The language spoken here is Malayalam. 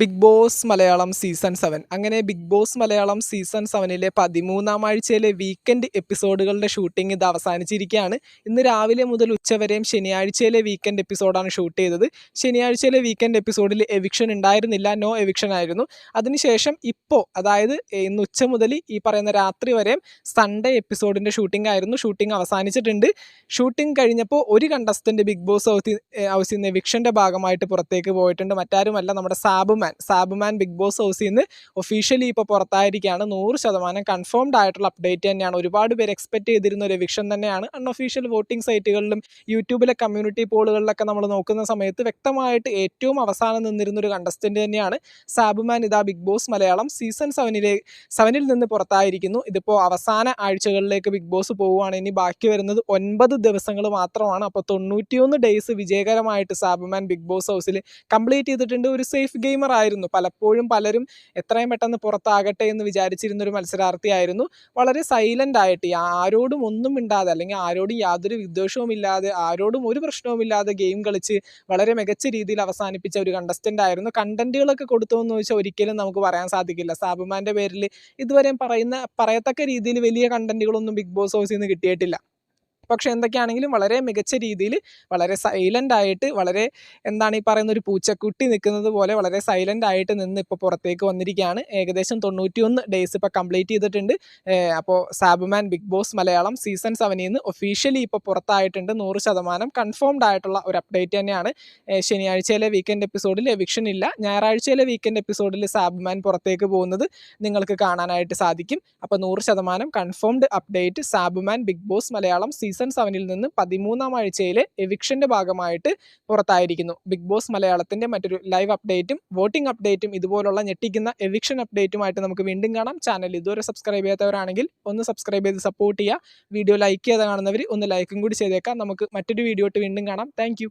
Big Boss Malayalam season seven അങ്ങനെ ബിഗ് ബോസ് മലയാളം സീസൺ സെവനിലെ പതിമൂന്നാം ആഴ്ചയിലെ വീക്കെൻഡ് എപ്പിസോഡുകളുടെ ഷൂട്ടിംഗ് ഇത് അവസാനിച്ചിരിക്കുകയാണ്. ഇന്ന് രാവിലെ മുതൽ ഉച്ചവരെയും ശനിയാഴ്ചയിലെ വീക്കെൻഡ് എപ്പിസോഡാണ് ഷൂട്ട് ചെയ്തത്. ശനിയാഴ്ചയിലെ വീക്കെൻഡ് എപ്പിസോഡിൽ എവിക്ഷൻ ഉണ്ടായിരുന്നില്ല നോ എവിക്ഷൻ ആയിരുന്നു. അതിനുശേഷം ഇപ്പോൾ അതായത് ഇന്ന് ഉച്ച മുതൽ ഈ പറയുന്ന രാത്രി വരെയും സൺഡേ എപ്പിസോഡിന്റെ ഷൂട്ടിംഗ് ആയിരുന്നു. ഷൂട്ടിംഗ് അവസാനിച്ചിട്ടുണ്ട്. ഷൂട്ടിംഗ് കഴിഞ്ഞപ്പോൾ ഒരു കണ്ടസ്റ്റന്റ് ബിഗ് ബോസ് ഹൗസിൽ നിന്ന് എവിക്ഷന്റെ ഭാഗമായിട്ട് പുറത്തേക്ക് പോയിട്ടുണ്ട്. മറ്റാരുമല്ല നമ്മുടെ സാബുമാൻ സാബുമാൻ ബിഗ് ബോസ് ഹൗസിൽ നിന്ന് ഒഫീഷ്യലി ഇപ്പോൾ പുറത്തായിരിക്കുകയാണ്. നൂറ് ശതമാനം കൺഫേംഡ് ആയിട്ടുള്ള അപ്ഡേറ്റ് തന്നെയാണ്. ഒരുപാട് പേര് എക്സ്പെക്ട് ചെയ്തിരുന്ന ഒരു വിഷൻ തന്നെയാണ്. അൺഒഫീഷ്യൽ വോട്ടിംഗ് സൈറ്റുകളിലും യൂട്യൂബിലെ കമ്മ്യൂണിറ്റി പോളുകളിലൊക്കെ നമ്മൾ നോക്കുന്ന സമയത്ത് വ്യക്തമായിട്ട് ഏറ്റവും അവസാനം നിന്നിരുന്ന ഒരു കണ്ടസ്റ്റന്റ് തന്നെയാണ് സാബുമാൻ. ഇതാ ബിഗ് ബോസ് മലയാളം സീസൺ സെവനിലെ സെവനിൽ നിന്ന് പുറത്തായിരിക്കുന്നു. ഇതിപ്പോൾ അവസാന ആഴ്ചകളിലേക്ക് ബിഗ് ബോസ് പോവുകയാണ്. ഇനി ബാക്കി വരുന്നത് ഒൻപത് ദിവസങ്ങൾ മാത്രമാണ്. അപ്പോൾ തൊണ്ണൂറ്റിയൊന്ന് ഡേയ്സ് വിജയകരമായിട്ട് സാബുമാൻ ബിഗ് ബോസ് ഹൗസിൽ കംപ്ലീറ്റ് ചെയ്തിട്ടുണ്ട്. ഒരു സേഫ് ഗെയിമർ ആയിരുന്നു. പലപ്പോഴും പലരും എത്രയും പെട്ടെന്ന് പുറത്താകട്ടെ എന്ന് വിചാരിച്ചിരുന്ന ഒരു മത്സരാർത്ഥിയായിരുന്നു. വളരെ സൈലന്റ് ആയിട്ട് ആരോടും ഒന്നും മിണ്ടാതെ അല്ലെങ്കിൽ ആരോടും യാതൊരു വിദ്വേഷവും ഇല്ലാതെ ആരോടും ഒരു പ്രശ്നവും ഇല്ലാതെ ഗെയിം കളിച്ച് വളരെ മികച്ച രീതിയിൽ അവസാനിപ്പിച്ച ഒരു കണ്ടസ്റ്റന്റ് ആയിരുന്നു. കണ്ടന്റുകളൊക്കെ കൊടുത്തു എന്ന് ചോദിച്ചാൽ ഒരിക്കലും നമുക്ക് പറയാൻ സാധിക്കില്ല. സാബുമാന്റെ പേരിൽ ഇതുവരെയും പറയുന്ന പറയത്തക്ക രീതിയിൽ വലിയ കണ്ടന്റുകളൊന്നും ബിഗ് ബോസ് ഹൗസിൽ നിന്ന് കിട്ടിയിട്ടില്ല. പക്ഷേ എന്തൊക്കെയാണെങ്കിലും വളരെ മികച്ച രീതിയിൽ വളരെ സൈലന്റ് ആയിട്ട് വളരെ എന്താണ് ഈ പറയുന്ന ഒരു പൂച്ചക്കുട്ടി നിൽക്കുന്നത് പോലെ വളരെ സൈലന്റ് ആയിട്ട് നിന്ന് ഇപ്പോൾ പുറത്തേക്ക് വന്നിരിക്കുകയാണ്. ഏകദേശം തൊണ്ണൂറ്റിയൊന്ന് ഡേയ്സ് ഇപ്പോൾ കംപ്ലീറ്റ് ചെയ്തിട്ടുണ്ട്. അപ്പോൾ Sabumon Big Boss Malayalam season സെവനിൽ നിന്ന് ഒഫീഷ്യലി ഇപ്പോൾ പുറത്തായിട്ടുണ്ട്. നൂറ് ശതമാനം കൺഫേംഡ് ആയിട്ടുള്ള ഒരു അപ്ഡേറ്റ് തന്നെയാണ്. ശനിയാഴ്ചയിലെ വീക്കെൻഡ് എപ്പിസോഡിൽ എവിക്ഷൻ ഇല്ല. ഞായറാഴ്ചയിലെ വീക്കെൻഡ് എപ്പിസോഡിൽ സാബുമാൻ പുറത്തേക്ക് പോകുന്നത് നിങ്ങൾക്ക് കാണാനായിട്ട് സാധിക്കും. അപ്പോൾ നൂറ് ശതമാനം confirmed update Sabuman Big Boss Malayalam season സെവനിൽ നിന്ന് പതിമൂന്നാം ആഴ്ചയിലെ എവിക്ഷന്റെ ഭാഗമായിട്ട് പുറത്തായിരിക്കുന്നു. ബിഗ് ബോസ് മലയാളത്തിന്റെ മറ്റൊരു ലൈവ് അപ്ഡേറ്റും വോട്ടിംഗ് അപ്ഡേറ്റും ഇതുപോലുള്ള ഞെട്ടിക്കുന്ന എവിക്ഷൻ അപ്ഡേറ്റുമായിട്ട് നമുക്ക് വീണ്ടും കാണാം. ചാനൽ ഇതുവരെ സബ്സ്ക്രൈബ് ചെയ്യാത്തവരാണെങ്കിൽ ഒന്ന് സബ്സ്ക്രൈബ് ചെയ്ത് സപ്പോർട്ട് ചെയ്യുക. വീഡിയോ ലൈക്ക് ചെയ്ത് കാണുന്നവർ ഒന്ന് ലൈക്കും കൂടി ചെയ്തേക്കാം. നമുക്ക് മറ്റൊരു വീഡിയോ വീണ്ടും കാണാം. താങ്ക്